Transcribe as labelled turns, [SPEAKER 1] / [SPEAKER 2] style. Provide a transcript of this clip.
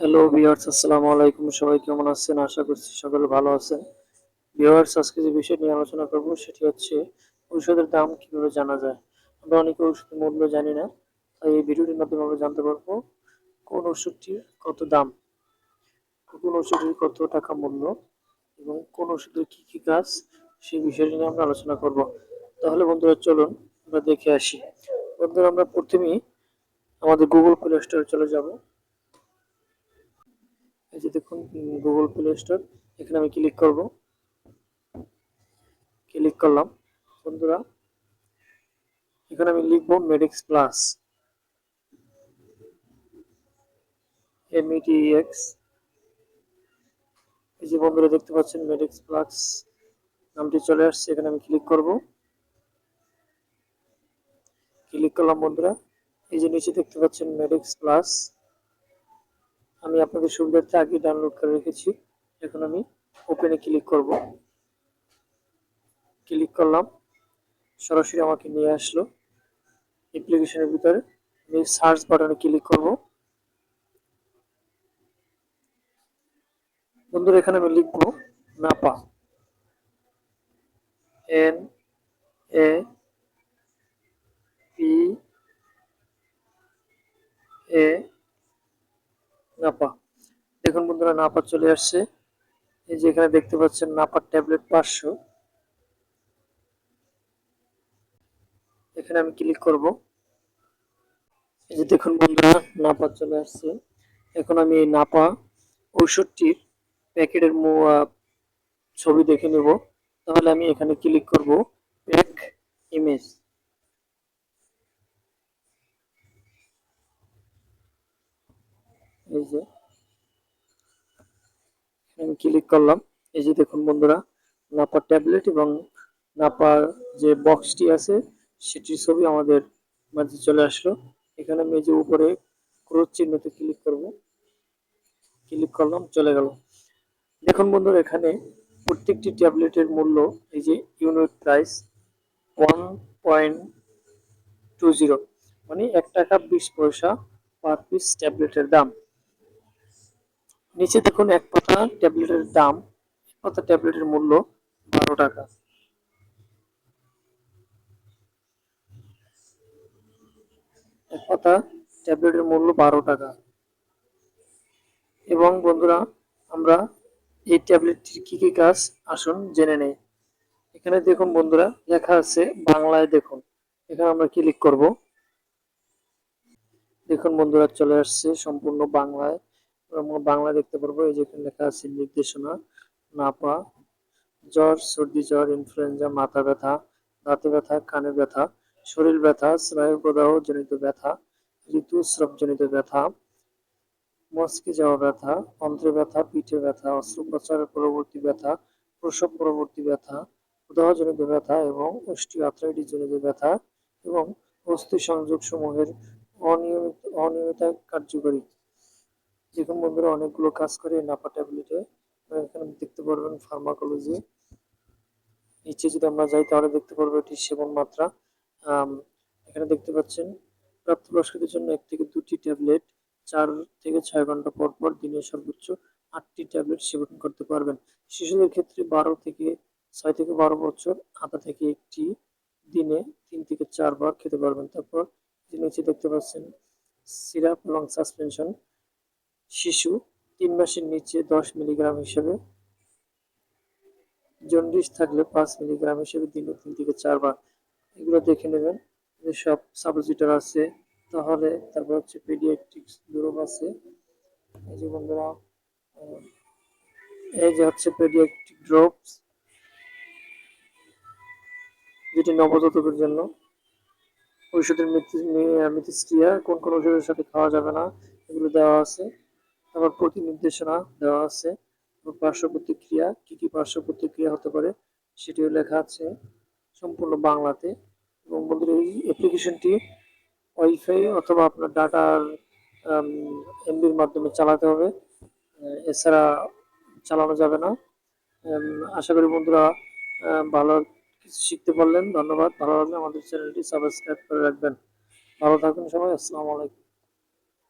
[SPEAKER 1] Hello viewers আসসালামু আলাইকুম। সবাই কেমন আছেন? আশা করছি সকলে ভালো আছেন। ভিউয়ার্স আজকে যে বিষয় নিয়ে আলোচনা করব, সেটি হচ্ছে ঔষধের দাম কীভাবে জানা যায়? আমরা অনেকে ওষুধের মূল্য জানি না, তাই এই ভিডিওটির মাধ্যমে আমরা জানতে পারব কোন ওষুধটির কত দাম, কোন ওষুধের কত টাকা মূল্য, এবং কোন ওষুধের কি কি কাজ সেই বিষয়টি নিয়ে আমরা আলোচনা করব। তাহলে বন্ধুরা, চলুন আমরা দেখে আসি। বন্ধুরা, আমরা প্রথমেই আমাদের গুগল প্লে স্টোরে চলে যাব। এই যে দেখুন গুগল প্লে স্টোর এখানে আমি ক্লিক করব। ক্লিক করলাম। বন্ধুরা, এখানে আমি লিখব মেডিক্স প্লাস এমইটিএক্স এই যে বন্ধুরা, দেখতে পাচ্ছেন মেডিক্স প্লাস নামটি চলে আসছে, এখানে আমি ক্লিক করব। ক্লিক করলাম বন্ধুরা, এই যে নিচে দেখতে পাচ্ছেন মেডিক্স প্লাস আমি আপনাদের সুবিধার্থে আগে ডাউনলোড করে রেখেছি। এখন আমি ওপেনে ক্লিক করব। ক্লিক করলাম। সরাসরি আমাকে নিয়ে আসলো। অ্যাপ্লিকেশনের ভিতরে আমি সার্চ বাটনে ক্লিক করব। বন্ধুরা, এখানে আমি লিখব Napa. N A P A Napa. দেখুন বন্ধুরা, নাপা চলে আসছে। এই যে এখানে দেখতে পাচ্ছেন নাপার ট্যাবলেট পাঁচশো। এখানে আমি ক্লিক করব। এই যে দেখুন বন্ধুরা, নাপা চলে আসছে। এখন আমি এই নাপা ঔষধটির প্যাকেটের ছবি দেখে নেব। তাহলে আমি এখানে ক্লিক করব প্যাক ইমেজ। এই যে, আমি ক্লিক করলাম। এই যে দেখুন বন্ধুরা নাপার ট্যাবলেট এবং নাপার যে বক্সটি আছে, সেটির ছবি আমাদের মাঝে চলে আসলো। এখানে আমি যে উপরে ক্রোচ চিহ্নতে ক্লিক করব। ক্লিক করলাম, চলে গেল। দেখুন বন্ধুরা, এখানে প্রত্যেকটি ট্যাবলেটের মূল্য এই যে unit price one point two zero মানে এক টাকা বিশ পয়সা পার পিস ট্যাবলেটের দাম। নিচে দেখুন এক পাতা ট্যাবলেটের দাম, এক পাতা ট্যাবলেটের মূল্য বারো টাকা। এক পাতা ট্যাবলেটের মূল্য বারো টাকা। এবং বন্ধুরা, আমরা এই ট্যাবলেটটির কি কি কাজ, আসুন জেনে নেই। এখানে দেখুন বন্ধুরা, লেখা আছে বাংলায় দেখুন। এখানে আমরা ক্লিক করব? দেখুন বন্ধুরা, চলে আসছে সম্পূর্ণ বাংলায়। আমরা বাংলা দেখতে পারব, এই যেখানে লেখা আছে নির্দেশনা, নাপা, জ্বর, সর্দি, জ্বর ইনফ্লুয়েঞ্জা মাথা ব্যথা, দাঁতে ব্যথা, কানে ব্যথা, শরীর ব্যথা, স্নায়ু প্রদাহ জনিত ব্যথা ঋতুস্রাব জনিত ব্যথা মস্কে যাওয়া ব্যথা, অন্ত্রে ব্যথা, পিঠে ব্যথা, অস্ত্রোপচারের পরবর্তী ব্যথা, প্রসব পরবর্তী ব্যথা, প্রদাহজনিত ব্যথা এবং অস্টিওআর্থ্রাইটিস জনিত ব্যথা এবং অস্থি সংযোগ সমূহের অনিয়মিত অনিয়মিত কার্যকরী যেখানে বন্ধুরা অনেকগুলো কাজ করে নাপা ট্যাবলেটে এখানে দেখতে পারবেন ফার্মাকোলজি নিচে যদি আমরা যাই তাহলে দেখতে পারব এটি সেবন মাত্রা। এখানে দেখতে পাচ্ছেন, প্রাপ্তবয়স্কদের জন্য এক থেকে দুটি ট্যাবলেট চার থেকে ছয় ঘণ্টা পর পর দিনে সর্বোচ্চ আটটি ট্যাবলেট সেবন করতে পারবেন। শিশুদের ক্ষেত্রে বারো থেকে, ছয় থেকে বারো বছর, আধা থেকে একটি দিনে তিন থেকে চারবার খেতে পারবেন। তারপর নিচে দেখতে পাচ্ছেন, সিরাপ এবং সাসপেনশন। শিশু তিন মাসের নিচে দশ মিলিগ্রাম হিসেবে, জন্ডিস থাকলে পাঁচ মিলিগ্রাম হিসেবে দিনে তিন থেকে চারবার। এগুলো দেখে নেবেন যে সব সাবজিটার আছে। তাহলে তারপর হচ্ছে পেডিয়াট্রিক্স ড্রপ আছে। এই যে বন্ধুরা এই যে হচ্ছে পেডিয়াট্রিক ড্রপস, যেটি নবজাতকের জন্য। ঔষধের মৃত্যু মিথস্ক্রিয়া কোন কোন ওষুধের সাথে খাওয়া যাবে না, এগুলো দেওয়া আছে। তারপর প্রতি নির্দেশনা দেওয়া আছে। পার্শ্ব প্রতিক্রিয়া, কি কি পার্শ্ব প্রতিক্রিয়া হতে পারে সেটিও লেখা আছে সম্পূর্ণ বাংলাতে। এবং বন্ধুরা, এই অ্যাপ্লিকেশনটি ওয়াইফাই অথবা আপনার ডাটার এমবির মাধ্যমে চালাতে হবে। এছাড়া চালানো যাবে না। আশা করি বন্ধুরা ভালো কিছু শিখতে পারলেন। ধন্যবাদ। ভালো লাগলে আমাদের চ্যানেলটি সাবস্ক্রাইব করে রাখবেন। ভালো থাকুন সবাই। আসসালামু আলাইকুম।